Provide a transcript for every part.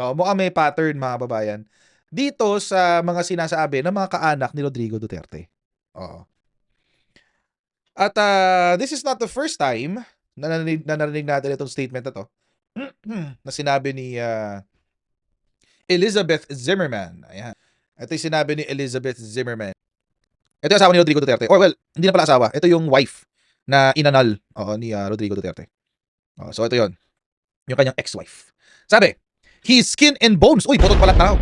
Oo, mukhang may pattern mga kababayan. Dito sa mga sinasabi ng mga kaanak ni Rodrigo Duterte. Oo. At ah, this is not the first time na narinig, na narinig natin itong statement na to na sinabi ni ah, Elizabeth Zimmerman. Ayan. Ito yung sinabi ni Elizabeth Zimmerman. Ito yung asawa ni Rodrigo Duterte. Or well, hindi na pala asawa. Ito yung wife na inanal oo, ni ah, Rodrigo Duterte. Oh, so ito yon Yung kanyang ex-wife. Sabi, He's skin and bones. Uy, putot pala na raw.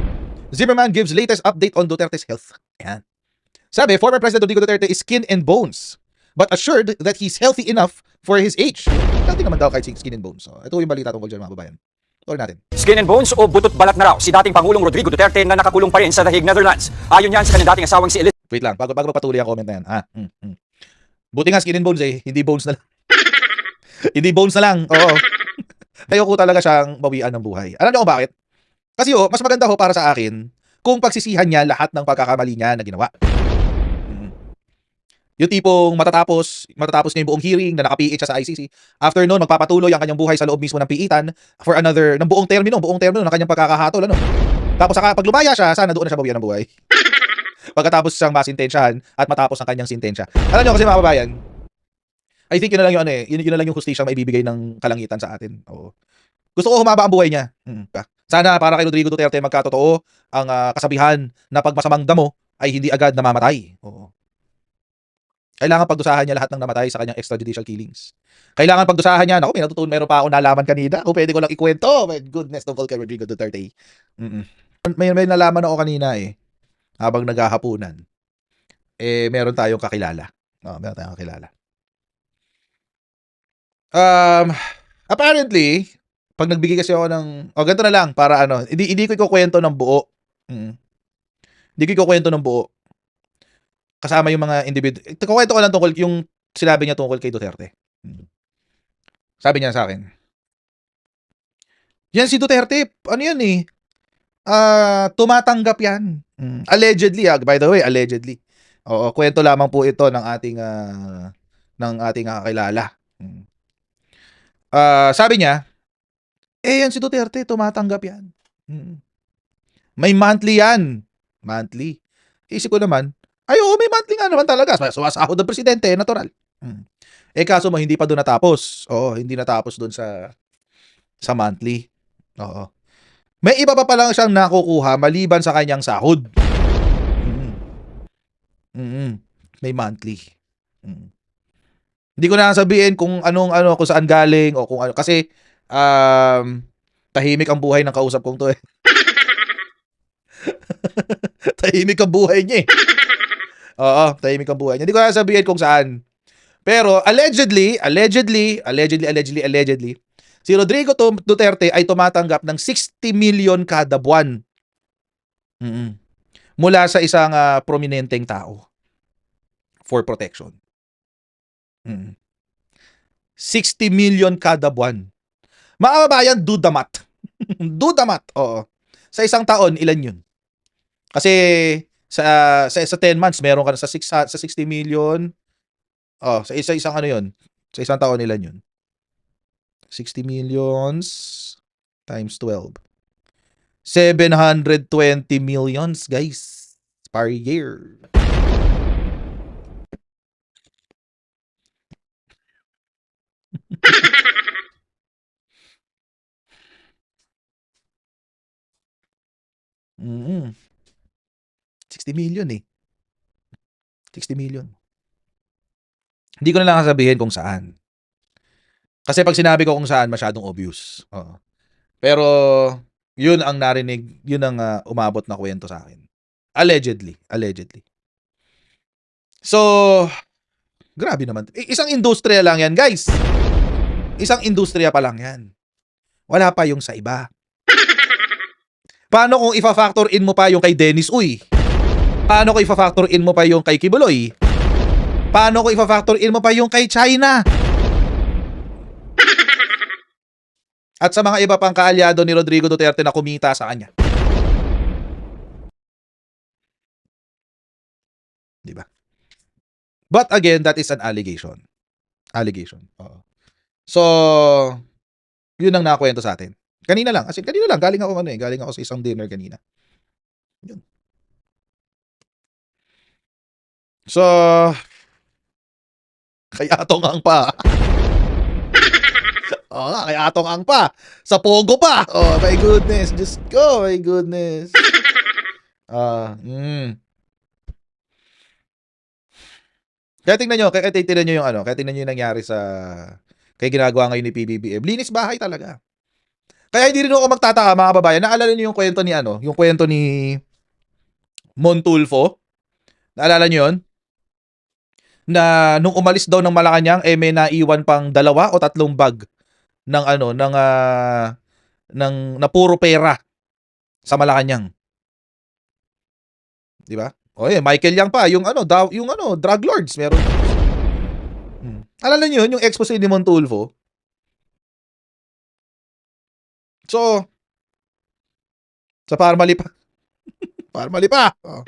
Zimmerman gives latest update on Duterte's health. Ayan. Sabi, former President Rodrigo Duterte is skin and bones, but assured that he's healthy enough for his age. Healthy naman daw kahit skin and bones. So, ito yung balita tungkol dyan mga babayan. Tuloy natin. Skin and bones o butot balat na raw si dating Pangulong Rodrigo Duterte na nakakulong pa rin sa The Hague, Netherlands. Ayon yan sa kanyang dating asawang si Elizabeth Wait lang, bago, bago patuloy ang comment na yan. Ah, mm, mm. Buti nga skin and bones eh, hindi bones na lang. hindi bones na lang, oo. Ayoko talaga siyang bawian ng buhay. Alam niyo kung bakit? Kasi oh, mas maganda ho para sa akin kung pagsisihan niya lahat ng pagkakamali niya na ginawa. Mm. Yung tipong matatapos, matatapos niya yung buong hearing na naka-PH sa ICC. After noon, magpapatuloy ang kanyang buhay sa loob mismo ng piitan for another, ng buong termino, buong termino ng kanyang pagkakahatol. Ano? Tapos saka, pag lumaya siya, sana doon na siya bawian ng buhay. Pagkatapos siyang masintensyahan at matapos ang kanyang sintensya. Alam niyo kasi mga kababayan, I think yun na lang yung ano eh, yun, yun na lang yung hustisya maibibigay ng kalangitan sa atin. Oo. Gusto ko humaba ang buhay niya. Mm. Sana para kay Rodrigo Duterte magkatotoo ang ah, kasabihan na pag masamang damo ay hindi agad namamatay. Oo. Kailangan pagdusahan niya lahat ng namatay sa kanyang extrajudicial killings. Kailangan pagdusahan niya. Ako, may natutunan, meron pa ako nalaman kanina. Kung pwede ko lang ikwento. My goodness, tungkol kay Rodrigo Duterte. Mm-mm. May, may nalaman ako kanina eh. Habang naghahapunan. Eh, meron tayong kakilala. Oh, meron tayong kakilala. Um, apparently, pag nagbigay kasi ako ng, oh, ganito na lang, para ano, hindi, hindi ko ikukwento ng buo. Mm. Hindi ko ikukwento ng buo. Kasama yung mga individual. Kukwento ko lang tungkol yung sinabi niya tungkol kay Duterte. Mm. Sabi niya sa akin, yan si Duterte, ano yan eh, ah tumatanggap yan. Mm. Allegedly, ah, by the way, allegedly. Oo, kwento lamang po ito ng ating ah, ng ating kakilala. Mm. Ah, sabi niya, eh yan si Duterte, tumatanggap yan. Mm. May monthly yan. Monthly. Isip ko naman, ay oo, may monthly nga naman talaga. Sumasahod ng presidente, natural. Mm. Eh kaso mo, hindi pa doon natapos. Oo, hindi natapos doon sa sa monthly. Oo. May iba pa palang siyang nakukuha maliban sa kanyang sahod. Mm. Mm. May monthly. Mm. Hindi ko na sabihin kung anong ano kung saan galing o kung ano kasi um tahimik ang buhay ng kausap kong to eh. tahimik ang buhay niya eh. Oo, tahimik ang buhay niya. Hindi ko na sabihin kung saan. Pero allegedly, allegedly, allegedly, allegedly, allegedly, si Rodrigo Duterte ay tumatanggap ng 60 million kada buwan. Mm-mm. Mula sa isang uh, prominenteng tao for protection. Mm. 60 million kada buwan. Mga kababayan, the math. Oo. Sa isang taon, ilan yun? Kasi sa sa, sa 10 months, meron ka na sa 6 sa 60 million. Oh, sa isa isang ano yun? Sa isang taon ilan yun? 60 millions times 12. 720 millions, guys, per year. Mm. 60 million eh. 60 million. Hindi ko na lang sasabihin kung saan. Kasi pag sinabi ko kung saan, masyadong obvious. Oo. Pero, yun ang narinig, yun ang uh, umabot na kwento sa akin. Allegedly. Allegedly. So, grabe naman. Isang industriya lang yan, guys. Isang industriya pa lang yan. Wala pa yung sa iba. Paano kung ifa-factor in mo pa yung kay Dennis Uy? Paano kung ifa-factor in mo pa yung kay Kibuloy? Paano kung ifa-factor in mo pa yung kay China? At sa mga iba pang kaalyado ni Rodrigo Duterte na kumita sa kanya. Di ba? But again, that is an allegation. Allegation. Oo. So, yun ang nakwento sa atin. Kanina lang. As in, kanina lang. Galing ako ano eh. Galing ako sa isang dinner kanina. Yun. So, kay Atong Ang pa. Oo nga, kay Atong Ang pa. Sa Pogo pa. Oh, my goodness. Just go, my goodness. Ah, mm. Kaya tingnan nyo, kaya tingnan nyo yung ano, kaya tingnan nyo yung nangyari sa, kaya ginagawa ngayon ni PBBM. Linis bahay talaga. Kaya hindi rin ako magtataka mga kababayan. Naalala niyo yung kwento ni ano, yung kwento ni Montulfo? Naalala niyo yun? Na nung umalis daw ng Malacanang, eh may naiwan pang dalawa o tatlong bag ng ano, ng ah, ng na puro pera sa Malacanang. 'Di ba? O eh, Michael Yang pa, yung ano, daw, yung ano, drug lords, meron. Alala niyo yun, yung expose ni Montulfo? So, sa Parmali pa. Parmali pa. Oh.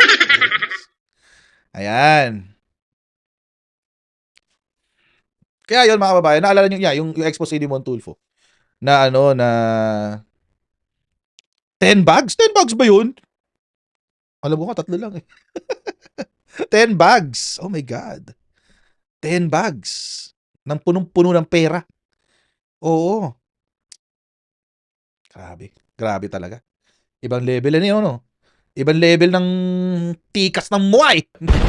Ayan. Kaya yun mga kababayan, naalala nyo, yeah, yung, yung expose ni Montulfo na ano, na 10 bags? 10 bags ba yun? Alam mo ka, tatlo lang eh. 10 bags. Oh my God. 10 bags. Ng punong-puno ng pera. Oo. Grabe. Grabe talaga. Ibang level na yun, no? Ibang level ng tikas ng muay.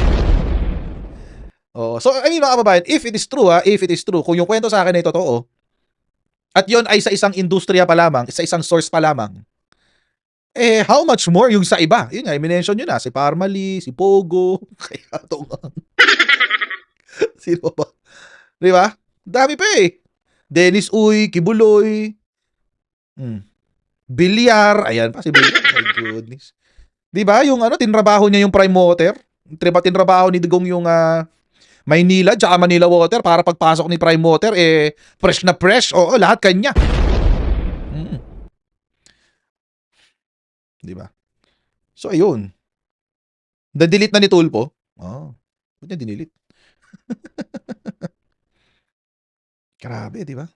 Oo. So, I mean, mga kababayan, if it is true, ha, if it is true, kung yung kwento sa akin ay totoo, at yon ay sa isang industriya pa lamang, sa isang source pa lamang, eh, how much more yung sa iba? Yun nga, i-mention nyo na, si Parmali, si Pogo, kaya itong... Sino ba? Di ba? Dami pa eh. Dennis Uy, Kibuloy, hmm. Bilyar, ayan pa si Bilyar, my goodness. Di ba? Yung ano, tinrabaho niya yung Prime Water, Triba tinrabaho ni Digong yung ah, Maynila, tsaka Manila Water, para pagpasok ni Prime Water, eh, fresh na fresh. Oo, lahat kanya. Mm. Di ba? So, ayun. Na-delete na ni Tulpo. Oh, ba't niya dinilit? Grabe, di ba?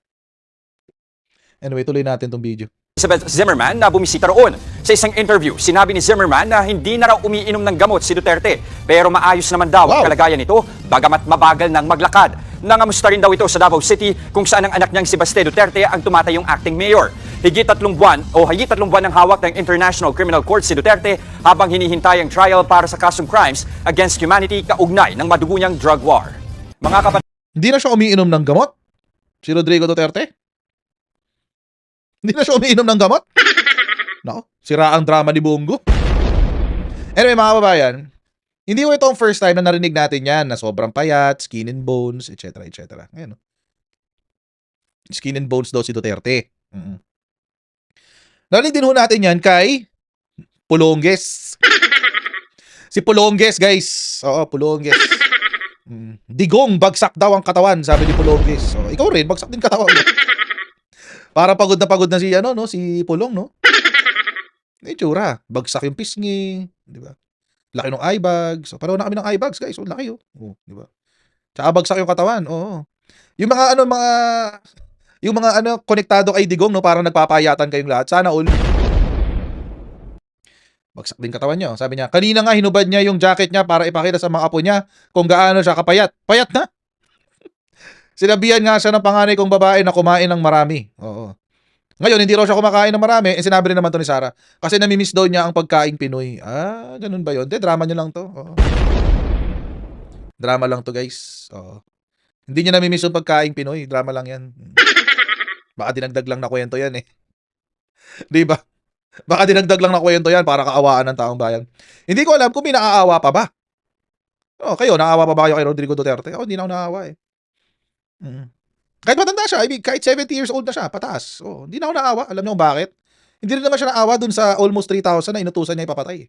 Anyway, tuloy natin tong video. Elizabeth Zimmerman na bumisita roon. Sa isang interview, sinabi ni Zimmerman na hindi na raw umiinom ng gamot si Duterte. Pero maayos naman daw ang Wow. kalagayan nito, bagamat mabagal ng maglakad. Nangamusta rin daw ito sa Davao City kung saan ang anak niyang si Baste Duterte ang tumatayong acting mayor. Higit tatlong buwan o higit tatlong buwan ng hawak ng International Criminal Court si Duterte habang hinihintay ang trial para sa kasong crimes against humanity kaugnay ng madugo niyang drug war. Mga kapatid, Hindi na siya umiinom ng gamot? Si Rodrigo Duterte? Hindi na siya umiinom ng gamot? Nako, sira ang drama ni Bongo. Anyway, mga kababayan, hindi ko ito ang first time na narinig natin yan na sobrang payat, skin and bones, etc. etc. Ayan, no? Skin and bones daw si Duterte. Mm. Narinig din ho natin yan kay Pulongges. si Pulongges, guys. Oo, Pulongges. Mm. Digong, bagsak daw ang katawan, sabi ni Pulongges. So, ikaw rin, bagsak din katawan. Para pagod na pagod na si ano no, si Pulong no. May tsura, bagsak yung pisngi, di ba? Laki ng eye bags. So, pareho na kami ng eye bags, guys. Oh, laki oh. Oh, di ba? Tsaka bagsak yung katawan. Oo. Yung mga ano mga yung mga ano konektado kay Digong no, parang nagpapayatan kayong lahat. Sana all. Bagsak din katawan niya. Sabi niya, kanina nga hinubad niya yung jacket niya para ipakita sa mga apo niya kung gaano siya kapayat. Payat na. Sinabihan nga siya ng panganay kong babae na kumain ng marami. Oo. Ngayon, hindi raw siya kumakain ng marami. Eh, sinabi rin naman to ni Sarah. Kasi namimiss daw niya ang pagkain Pinoy. Ah, ganun ba yun? Hindi, drama niyo lang to. Oo. Drama lang to, guys. Oo. Hindi niya namimiss yung pagkain Pinoy. Drama lang yan. Baka dinagdag lang na kwento yan eh. Di ba? Baka dinagdag lang na kwento yan para kaawaan ng taong bayan. Hindi ko alam kung may naaawa pa ba. Oh, kayo, naawa pa ba kayo kay Rodrigo Duterte? Ako, hindi na ako naawa eh. Mm. Kahit matanda siya, I mean, kahit 70 years old na siya, pataas. Oh, hindi na ako naawa. Alam niyo kung bakit? Hindi rin naman siya naawa dun sa almost 3,000 na inutusan niya ipapatay.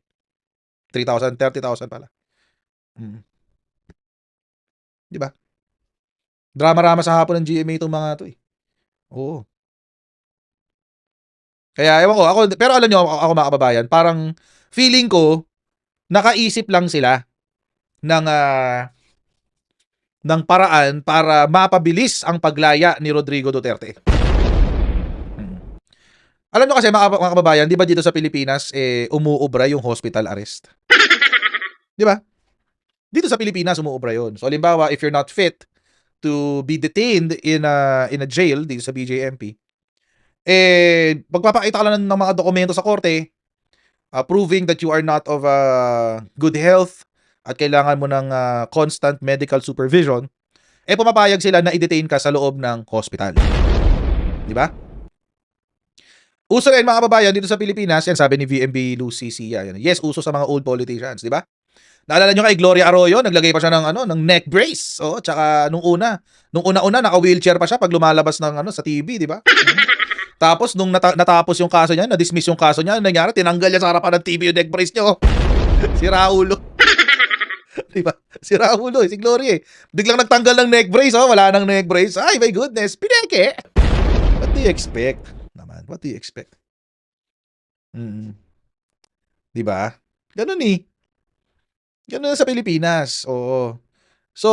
3,000, 30,000 pala. Mm. Di ba? Drama-rama sa hapon ng GMA itong mga to eh. Oo. Kaya ewan ko, ako, pero alam niyo ako, ako mga kababayan, parang feeling ko, nakaisip lang sila ng ah, ng paraan para mapabilis ang paglaya ni Rodrigo Duterte. Hmm. Alam nyo kasi mga, mga kababayan, di ba dito sa Pilipinas, eh, umuubra yung hospital arrest? di ba? Dito sa Pilipinas, umuubra yun. So, halimbawa, if you're not fit to be detained in a, in a jail, dito sa BJMP, eh, pagpapakita ka lang ng mga dokumento sa korte, uh, proving that you are not of uh, good health at kailangan mo ng uh, constant medical supervision, eh pumapayag sila na i-detain ka sa loob ng hospital. Di ba? Uso rin mga kababayan dito sa Pilipinas, yan sabi ni VMB Lucy Sia. Yan. Yes, uso sa mga old politicians, di ba? Naalala nyo kay Gloria Arroyo, naglagay pa siya ng ano, ng neck brace. Oh, tsaka nung una, nung una-una naka-wheelchair pa siya pag lumalabas ng ano sa TV, di ba? Tapos nung nata- natapos yung kaso niya, na-dismiss yung kaso niya, ano nangyari, tinanggal niya sa harapan ng TV yung neck brace niyo. si Raulo. di ba? Si Raulo, eh, si Gloria. eh. Biglang nagtanggal ng neck brace, oh, wala nang neck brace. Ay, my goodness, pineke. What do you expect? Naman, what do you expect? Mm. Di ba? Ganun eh. Ganun sa Pilipinas. Oo. So,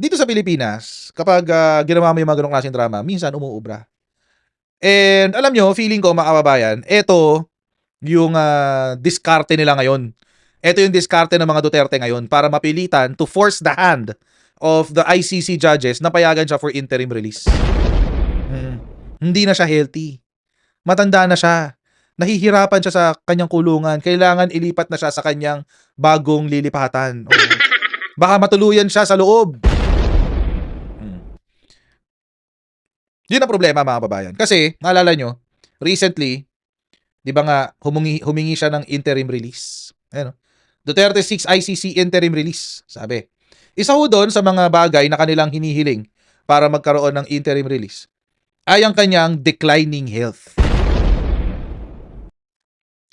dito sa Pilipinas, kapag ah, ginawa mo yung mga ganong klaseng drama, minsan umuubra. And alam nyo, feeling ko, mga kababayan, ito yung ah, diskarte nila ngayon. Ito yung diskarte ng mga Duterte ngayon para mapilitan to force the hand of the ICC judges na payagan siya for interim release. Mm. Hindi na siya healthy. Matanda na siya. Nahihirapan siya sa kanyang kulungan. Kailangan ilipat na siya sa kanyang bagong lilipatan. Oo. Baka matuluyan siya sa loob. Yun ang problema mga babayan. Kasi, naalala nyo, recently, di ba nga, humingi, humingi siya ng interim release. Ayan, oh. Duterte 6 ICC interim release, sabi. Isa ho doon sa mga bagay na kanilang hinihiling para magkaroon ng interim release ay ang kanyang declining health.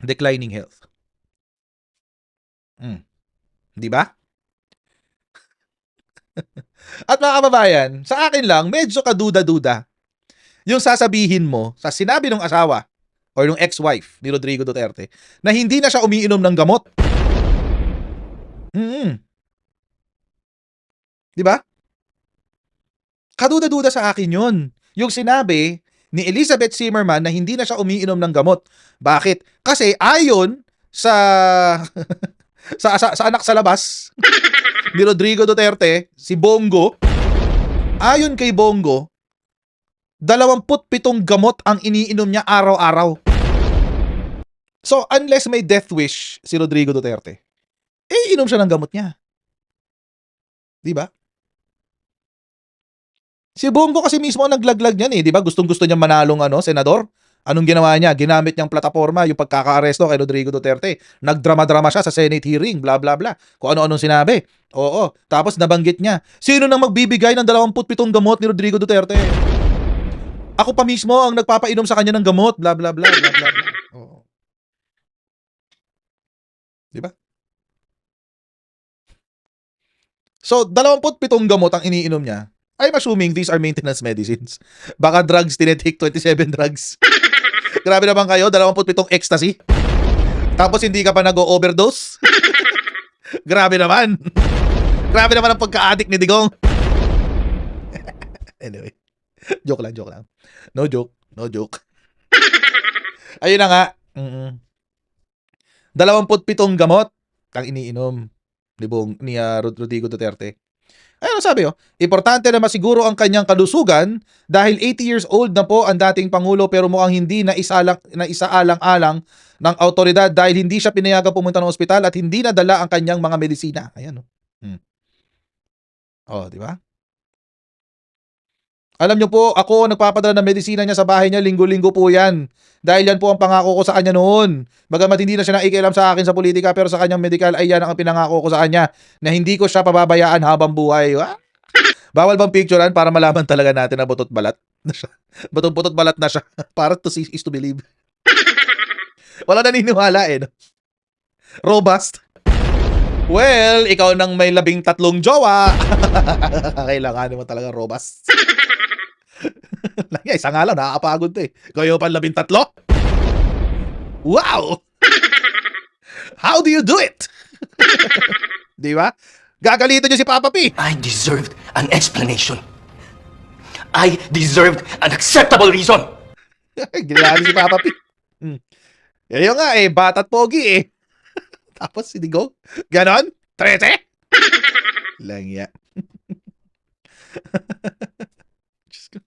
Declining health. Hmm. Di ba? At mga kababayan, sa akin lang, medyo kaduda-duda yung sasabihin mo sa sinabi ng asawa or ng ex-wife ni Rodrigo Duterte na hindi na siya umiinom ng gamot. Mm. Di ba? Kaduda-duda sa akin yun. Yung sinabi ni Elizabeth Zimmerman na hindi na siya umiinom ng gamot. Bakit? Kasi ayon sa sa, sa, sa anak sa labas ni Rodrigo Duterte, si Bongo, ayon kay Bongo, 27 gamot ang iniinom niya araw-araw. So, unless may death wish si Rodrigo Duterte, eh, inom siya ng gamot niya. Di ba? Si Bongo kasi mismo ang naglaglag niyan eh, di ba? Gustong-gusto niya manalong ano, senador. Anong ginawa niya? Ginamit niyang plataforma yung pagkaka-aresto kay Rodrigo Duterte. Nagdrama-drama siya sa Senate hearing, bla bla bla. Kung ano-anong sinabi. Oo. Tapos nabanggit niya, sino nang magbibigay ng 27 gamot ni Rodrigo Duterte? Ako pa mismo ang nagpapainom sa kanya ng gamot, bla bla bla, bla bla. bla. Oo. Di ba? So, 27 gamot ang iniinom niya. I'm assuming these are maintenance medicines. Baka drugs, tinetake 27 drugs. Grabe naman kayo, 27 ecstasy. Tapos hindi ka pa nag-overdose. Grabe naman. Grabe naman ang pagka-addict ni Digong. anyway. Joke lang, joke lang. No joke, no joke. Ayun na nga. Mm-mm. 27 gamot ang iniinom ni Bong ni Rod- Rodrigo Duterte. Ayun ang sabi oh, importante na masiguro ang kanyang kalusugan dahil 80 years old na po ang dating pangulo pero mukhang hindi na isalang na isaalang-alang ng autoridad dahil hindi siya pinayagan pumunta ng ospital at hindi nadala ang kanyang mga medisina. Ayan oh. Hmm. Oh, di ba? Alam niyo po, ako nagpapadala ng medisina niya sa bahay niya, linggo-linggo po yan. Dahil yan po ang pangako ko sa kanya noon. Bagamat hindi na siya naikialam sa akin sa politika, pero sa kanyang medical ay yan ang pinangako ko sa kanya na hindi ko siya pababayaan habang buhay. Ah! Bawal bang picturean para malaman talaga natin na butot balat na siya. Butot-butot balat na siya. para to see is to believe. Wala naniniwala eh. Robust. Well, ikaw nang may labing tatlong jowa. Kailangan mo talaga robust. Isa nga lang, nakakapagod to eh. Kayo pa labing tatlo? Wow! How do you do it? Di ba? Gagalito niyo si Papa P. I deserved an explanation. I deserved an acceptable reason. Ginawa ni si Papa P. Hmm. Yun nga eh, bata't pogi eh. Tapos sinigo. Ganon? Trece? Lang ya. Diyos ko.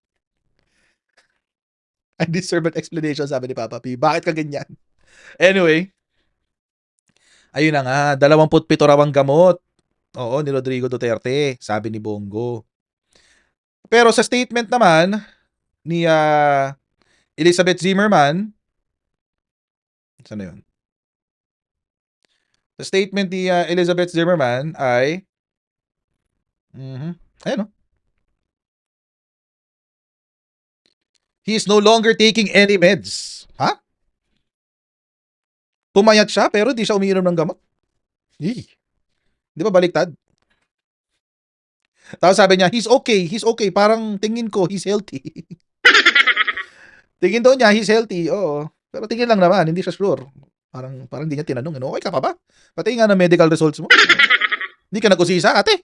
I deserve an explanation, sabi ni Papa P. Bakit ka ganyan? Anyway, ayun na nga, 27 raw ang gamot. Oo, ni Rodrigo Duterte, sabi ni Bongo. Pero sa statement naman ni ah, Elizabeth Zimmerman, saan na yun? Sa statement ni ah, Elizabeth Zimmerman ay, mhm, ayun o. He is no longer taking any meds. Ha? Pumayat siya pero di siya umiinom ng gamot. Yee. Di ba baliktad? Tapos sabi niya, he's okay, he's okay. Parang tingin ko, he's healthy. tingin daw niya, he's healthy. Oo. Pero tingin lang naman, hindi siya sure. Parang, parang hindi niya tinanong, ano, okay ka pa ba? Pati nga ng medical results mo. hindi ka nagkusisa, ate.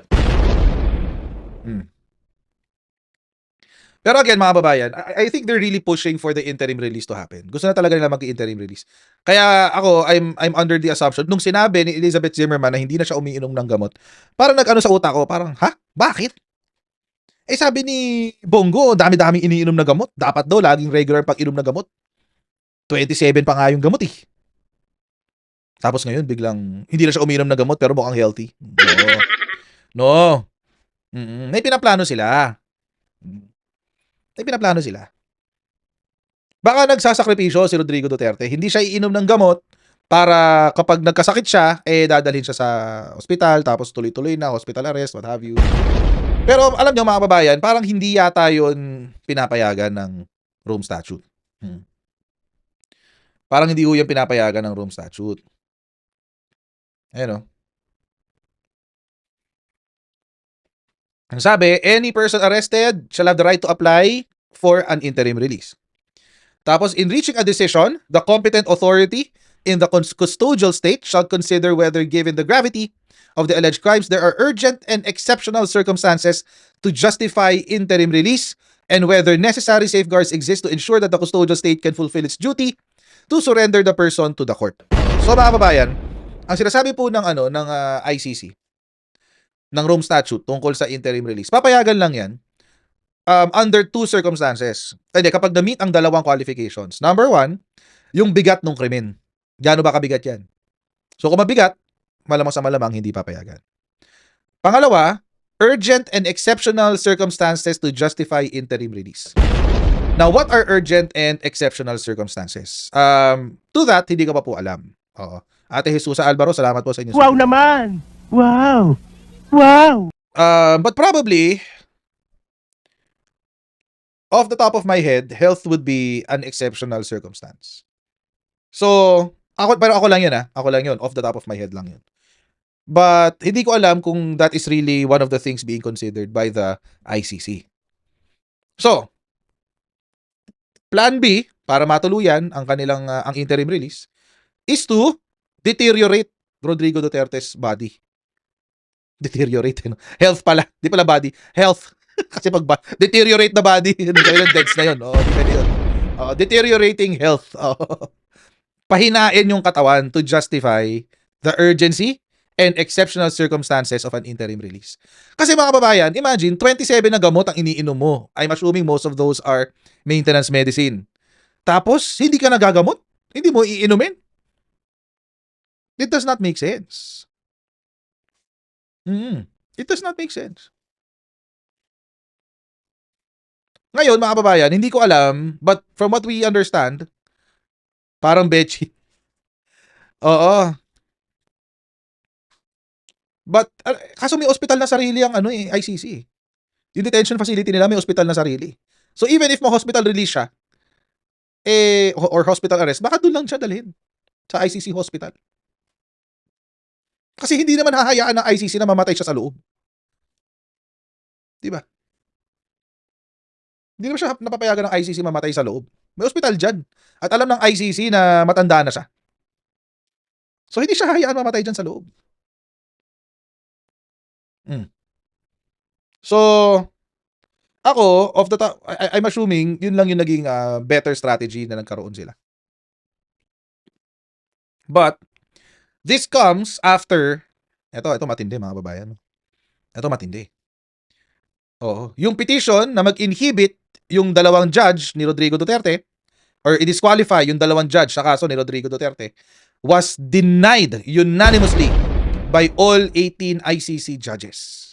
Hmm. Pero again, mga babayan, I, I think they're really pushing for the interim release to happen. Gusto na talaga nila mag-interim release. Kaya ako, I'm I'm under the assumption, nung sinabi ni Elizabeth Zimmerman na hindi na siya umiinom ng gamot, parang nag-ano sa utak ko, parang, ha? Bakit? Eh sabi ni Bongo, dami-daming iniinom na gamot. Dapat daw laging regular pag-inom na gamot. 27 pa nga yung gamot eh. Tapos ngayon, biglang, hindi na siya umiinom na gamot pero mukhang healthy. No. No. Mm-mm. May pinaplano sila. May pinaplano sila. Baka nagsasakripisyo si Rodrigo Duterte. Hindi siya iinom ng gamot para kapag nagkasakit siya, eh dadalhin siya sa ospital, tapos tuloy-tuloy na, hospital arrest, what have you. Pero alam nyo mga babayan, parang hindi yata yon pinapayagan ng Rome Statute. Hmm. Parang hindi ho yan pinapayagan ng Rome Statute. Ayan o. Ang sabi, any person arrested shall have the right to apply for an interim release. Tapos, in reaching a decision, the competent authority in the cus- custodial state shall consider whether given the gravity of the alleged crimes, there are urgent and exceptional circumstances to justify interim release and whether necessary safeguards exist to ensure that the custodial state can fulfill its duty to surrender the person to the court. So mga kababayan, ang sinasabi po ng ano ng ah, ICC ng Rome Statute tungkol sa interim release. Papayagan lang 'yan um, under two circumstances. Hindi, kapag na-meet ang dalawang qualifications. Number one, yung bigat ng krimen. Gaano ba kabigat yan? So kung mabigat, malamang sa malamang hindi papayagan. Pangalawa, urgent and exceptional circumstances to justify interim release. Now, what are urgent and exceptional circumstances? Um, to that, hindi ko pa po alam. Oo. Ate Jesusa Alvaro, salamat po sa inyo. Wow naman! Wow! Wow! Uh, but probably, off the top of my head, health would be an exceptional circumstance. So, ako, pero ako lang yun ah. Ako lang yun. Off the top of my head lang yun. But, hindi ko alam kung that is really one of the things being considered by the ICC. So, plan B, para matuluyan ang kanilang, ah, ang interim release, is to deteriorate Rodrigo Duterte's body. Deteriorate, ano? Health pala. Di pala body. Health. Kasi pag ba- deteriorate na body, ng deads na yun. Di pwede yun. Oo, deteriorating health. Oo. Pahinain yung katawan to justify the urgency and exceptional circumstances of an interim release. Kasi mga babayan, imagine, 27 na gamot ang iniinom mo. I'm assuming most of those are maintenance medicine. Tapos, hindi ka nagagamot? Hindi mo iinumin? It does not make sense. Mm, it does not make sense. Ngayon, mga kababayan, hindi ko alam, but from what we understand, parang bechi. Oo. But, uh, kaso may ospital na sarili ang ano eh, ICC. Yung detention facility nila may ospital na sarili. So even if ma-hospital release siya, eh, or or hospital arrest, baka doon lang siya dalhin sa ICC hospital. Kasi hindi naman hahayaan ng ICC na mamatay siya sa loob. Di ba? Hindi naman siya napapayagan ng ICC mamatay sa loob. May ospital dyan. At alam ng ICC na matanda na siya. So, hindi siya hayaan mamatay dyan sa loob. Mm. So, ako, of the top, I, I'm assuming, yun lang yung naging ah, better strategy na nagkaroon sila. But, this comes after, eto, eto matindi mga babayan. Eto matindi. Oo. Yung petition na mag-inhibit yung dalawang judge ni Rodrigo Duterte or i-disqualify yung dalawang judge sa kaso ni Rodrigo Duterte was denied unanimously by all 18 ICC judges.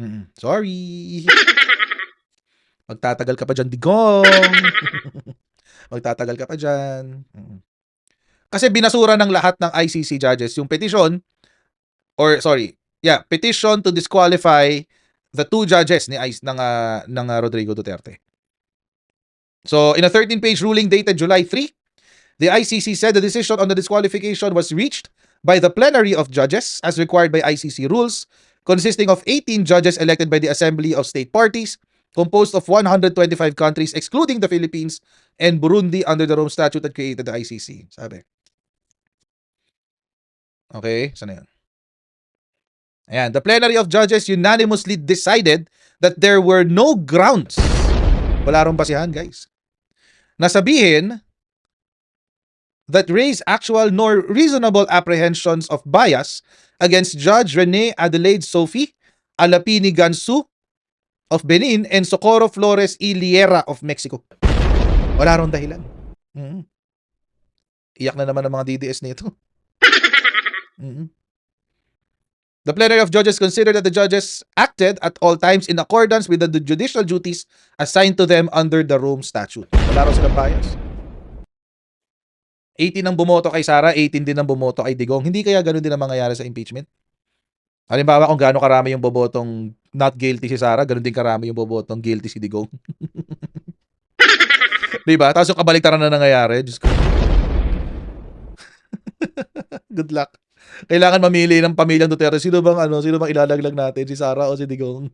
Mm, sorry. Magtatagal ka pa dyan, digong. Magtatagal ka pa dyan. Mm. Kasi binasura ng lahat ng ICC judges yung petition or sorry, yeah, petition to disqualify the two judges ni ICE ng ah, ng ah, Rodrigo Duterte. So, in a 13-page ruling dated July 3, the ICC said the decision on the disqualification was reached by the plenary of judges as required by ICC rules, consisting of 18 judges elected by the Assembly of State Parties, composed of 125 countries excluding the Philippines and Burundi under the Rome Statute that created the ICC. Sabi. Okay, sana yun? Ayan, the plenary of judges unanimously decided that there were no grounds. Wala rong basihan, guys. Nasabihin that raise actual nor reasonable apprehensions of bias against Judge Rene Adelaide Sophie Alapini Gansu of Benin and Socorro Flores y Liera of Mexico. Wala rong dahilan. Mhm. Iyak na naman ang mga DDS nito. Mhm. The plenary of judges considered that the judges acted at all times in accordance with the judicial duties assigned to them under the Rome Statute. Wala raw silang bias. 18 ang bumoto kay Sara, 18 din ang bumoto kay Digong. Hindi kaya ganun din ang mangyayari sa impeachment? Halimbawa kung gaano karami yung bobotong not guilty si Sara, ganun din karami yung bobotong guilty si Digong. Di ba? Tapos yung kabaliktaran na nangyayari. Diyos ko. Good luck. Kailangan mamili ng pamilyang Duterte. Sino bang ano, sino bang ilalaglag natin? Si Sara o si Digong?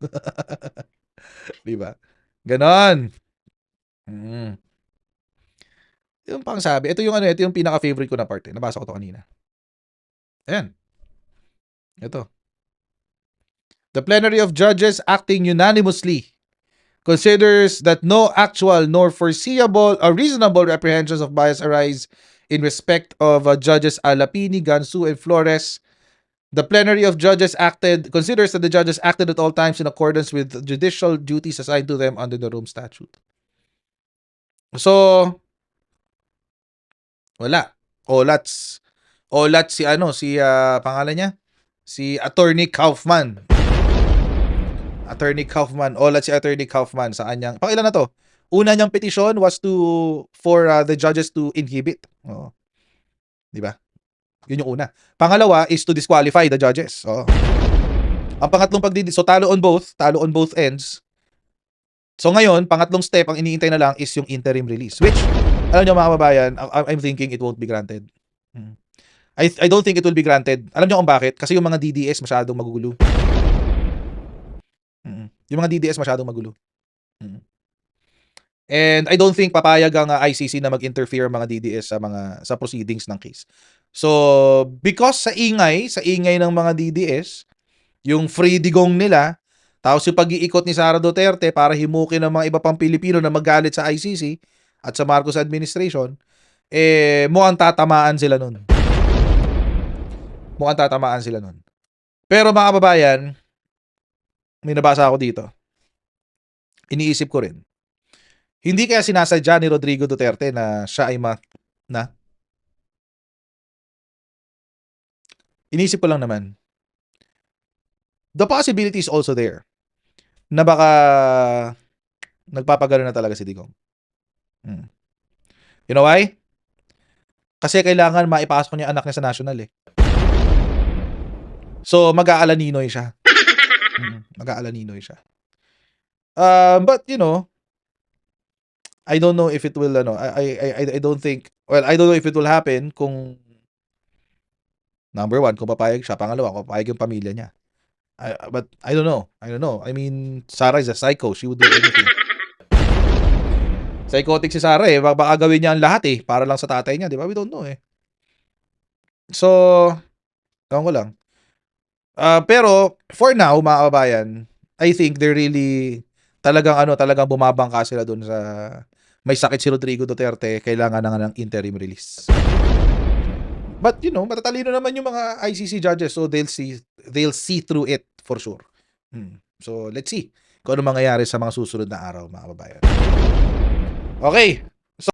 Di ba? Ganon. Mm. Yung pang sabi, ito yung ano, ito yung pinaka-favorite ko na part. Eh. Nabasa ko to kanina. Ayan. Ito. The plenary of judges acting unanimously considers that no actual nor foreseeable or reasonable apprehensions of bias arise in respect of uh, judges Alapini, Gansu, and Flores. The plenary of judges acted considers that the judges acted at all times in accordance with judicial duties assigned to them under the Rome Statute. So, wala. Olats. Olats si ano, si ah, pangalan niya? Si Attorney Kaufman. Attorney Kaufman. Olat si Attorney Kaufman sa kanyang, pangilan na to? Una niyang petition was to for uh, the judges to inhibit. Oo. 'Di ba? Yun yung una. Pangalawa is to disqualify the judges. Oo. Ang pangatlong pagdidi so talo on both, talo on both ends. So ngayon, pangatlong step ang iniintay na lang is yung interim release which alam niyo mga kababayan, I'm thinking it won't be granted. Hmm. I I don't think it will be granted. Alam niyo kung bakit? Kasi yung mga DDS masyadong magugulo. Mm. Yung mga DDS masyadong magulo. Mm. And I don't think papayag ang uh, ICC na mag-interfere mga DDS sa mga sa proceedings ng case. So, because sa ingay, sa ingay ng mga DDS, yung free digong nila, tapos yung pag-iikot ni Sara Duterte para himukin ng mga iba pang Pilipino na magalit sa ICC at sa Marcos administration, eh, mukhang tatamaan sila nun. Mukhang tatamaan sila nun. Pero mga kababayan, may nabasa ako dito. Iniisip ko rin. Hindi kaya sinasadya ni Rodrigo Duterte na siya ay ma... na? Iniisip ko lang naman. The possibility is also there. Na baka nagpapagano na talaga si Digong. Hmm. You know why? Kasi kailangan maipasok niya anak niya sa national eh. So, mag-aalaninoy siya. Mm, mag-aalaninoy siya. Um, but, you know, I don't know if it will, ano, I, I, I, don't think, well, I don't know if it will happen kung, number one, kung papayag siya. Pangalawa, kung papayag yung pamilya niya. I, but, I don't know. I don't know. I mean, Sarah is a psycho. She would do anything. Psychotic si Sarah eh. Baka, gawin niya ang lahat eh. Para lang sa tatay niya. Di ba? We don't know eh. So, ewan ko lang. Ah, pero, for now, mga kababayan, I think they're really talagang ano, talagang bumabangka sila doon sa may sakit si Rodrigo Duterte, kailangan na nga ng interim release. But you know, matatalino naman yung mga ICC judges so they'll see they'll see through it for sure. Hmm. So let's see kung ano mangyayari sa mga susunod na araw mga kababayan. Okay,